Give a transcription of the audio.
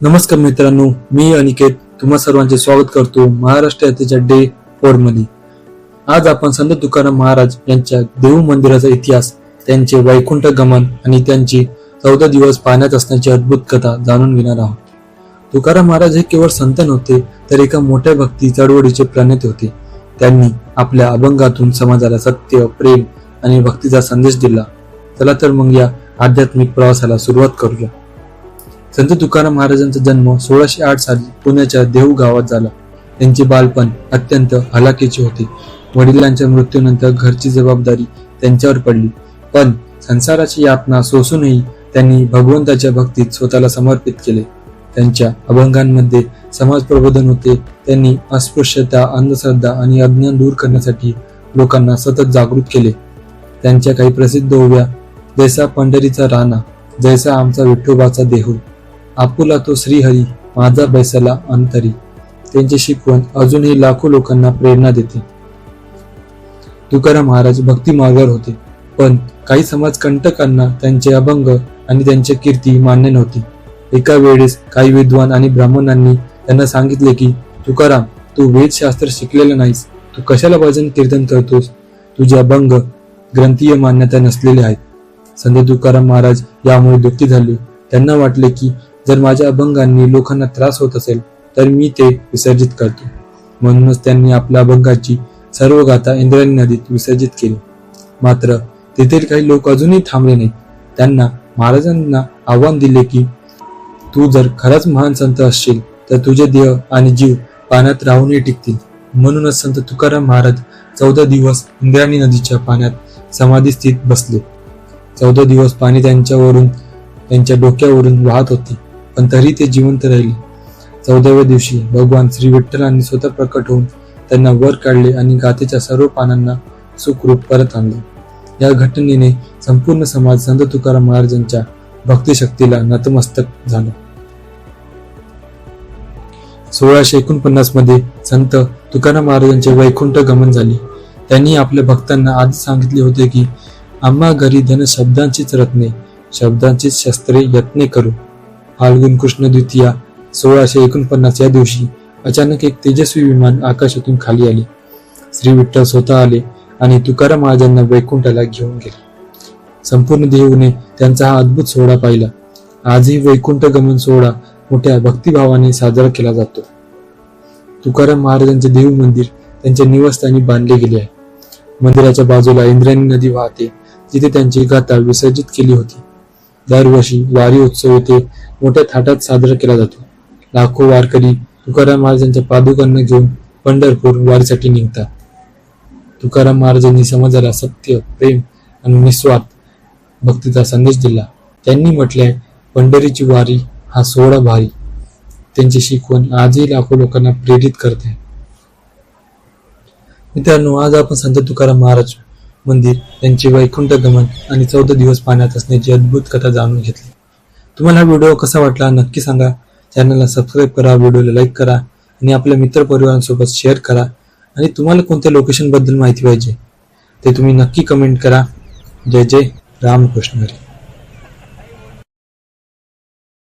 नमस्कार मित्रांनो मी अनिकेत. तुम्हा सर्वांचे स्वागत करतो महाराष्ट्र यात्रेच्या डे फोरमध्ये आज आपण संत तुकाराम महाराज यांच्या देव मंदिराचा इतिहास त्यांचे वैकुंठ गमन आणि त्यांची चौदा दिवस पाण्यात असण्याची अद्भुत कथा जाणून घेणार आहोत. तुकाराम महाराज हे केवळ संत नव्हते तर एका मोठ्या भक्ती चळवळीचे प्रणेते होते. त्यांनी आपल्या अभंगातून समाजाला सत्य प्रेम आणि भक्तीचा संदेश दिला. चला तर मग या आध्यात्मिक प्रवासाला सुरुवात करूया. संत तुकाराम महाराजांचा जन्म सोळाशे आठ साली पुण्याच्या देहू गावात झाला. त्यांचे बालपण अत्यंत हलाखीचे होते. वडिलांच्या मृत्यूनंतर घरची जबाबदारी त्यांच्यावर पडली. पण संसाराची यातना सोसूनही त्यांनी भगवंताच्या भक्तीत स्वतःला समर्पित केले. त्यांच्या अभंगांमध्ये समाज प्रबोधन होते. त्यांनी अस्पृश्यता अंधश्रद्धा आणि अज्ञान दूर करण्यासाठी लोकांना सतत जागृत केले. त्यांच्या काही प्रसिद्ध ओव्या जैसा पंढरीचा राणा जैसा आमचा विठोबाचा देहू. आपुला तो श्रीहरी माझा बैसला अंतरी. त्यांची शिकवण अजूनही लाखो लोकांना प्रेरणा देते. तुकाराम महाराज भक्ती मार्गावर होते. पण काही समाज कंटकांना त्यांचे अभंग आणि त्यांची कीर्ती मान्य नव्हती. एका वेळेस काही विद्वान आणि ब्राह्मणांनी त्यांना सांगितले की तुकाराम तू वेदशास्त्र शिकलेला नाहीस. तू कशाला भजन कीर्तन करतोस? तुझे अभंग ग्रंथीय मान्यता नसलेले आहेत. संत तुकाराम महाराज यामुळे दुःखी झाले. त्यांना वाटले की जर माझ्या अभंगांनी लोकांना त्रास होत असेल तर मी ते विसर्जित करतो. म्हणूनच त्यांनी आपल्या अभंगाची सर्व गाथा इंद्रायणी नदीत विसर्जित केली. मात्र तेथील काही लोक अजूनही थांबले नाहीत. त्यांना महाराजांना आव्हान दिले की तू जर खराच महान संत असशील तर तुझे देह आणि जीव पाण्यात राहूनही टिकतील. म्हणूनच संत तुकाराम महाराज चौदा दिवस इंद्रायणी नदीच्या पाण्यात समाधी स्थित बसले. चौदा दिवस पाणी त्यांच्यावरून त्यांच्या डोक्यावरून वाहत होते. पण तरी ते जिवंत राहिले. चौदाव्या दिवशी भगवान श्री विठ्ठलांनी स्वतः प्रकट होऊन त्यांना वर काढले आणि गाथेच्या सर्व पानांना सुखरूप परत आणले. या घटनेने संपूर्ण समाज संत तुकाराम महाराजांच्या भक्तिशक्तीला नतमस्तक झाला. सोळाशे एकोणपन्नासमध्ये संत तुकाराम महाराजांचे वैकुंठ गमन झाले. त्यांनी आपल्या भक्तांना आधी सांगितले होते की आम्हा घरी धन शब्दांचीच रत्ने शब्दांचीच शस्त्रे यत्ने करू. फाल्गुन कृष्ण द्वितीया सोळाशे एकोणपन्नास या दिवशी अचानक एक तेजस्वी विमान आकाशातून खाली आले. श्री विठ्ठल स्वतः आले आणि तुकाराम महाराजांना वैकुंठाला घेऊन गेले. संपूर्ण देहूने त्यांचा हा अद्भुत सोहळा पाहिला. आजही वैकुंठ गमन सोहळा मोठ्या भक्तिभावाने साजरा केला जातो. तुकाराम महाराजांचे देव मंदिर त्यांच्या निवासस्थानी बांधले गेले आहे. मंदिराच्या बाजूला इंद्रायणी नदी वाहते. जिथे त्यांची गाथा विसर्जित केली होती. दरवर्षी वारी उत्सव येथे मोठ्या थाटात साजरा केला जातो. लाखो वारकरी तुकाराम महाराजांच्या पादुकांना घेऊन पंढरपूर वारीसाठी निघतात. तुकाराम महाराजांनी समाजाला सत्य प्रेम आणि निस्वार्थ भक्तीचा संदेश दिला. त्यांनी म्हटले पंढरीची वारी हा सोहळा भारी. त्यांची शिकवण आजही लाखो लोकांना प्रेरित करते. मित्रांनो आज आपण संत तुकाराम महाराज मंदिर त्यांचे वैकुंठ गमन आणि चौदा दिवस पाण्यात असण्याची अद्भुत कथा जाणून घेतली. तुम्हाला हा व्हिडिओ कसा वाटला नक्की सांगा. चॅनलला सबस्क्राईब करा व्हिडिओला लाईक करा आणि आपल्या मित्रपरिवारांसोबत शेअर करा. आणि तुम्हाला कोणत्या लोकेशनबद्दल माहिती पाहिजे ते तुम्ही नक्की कमेंट करा. जय जय रामकृष्ण हरी.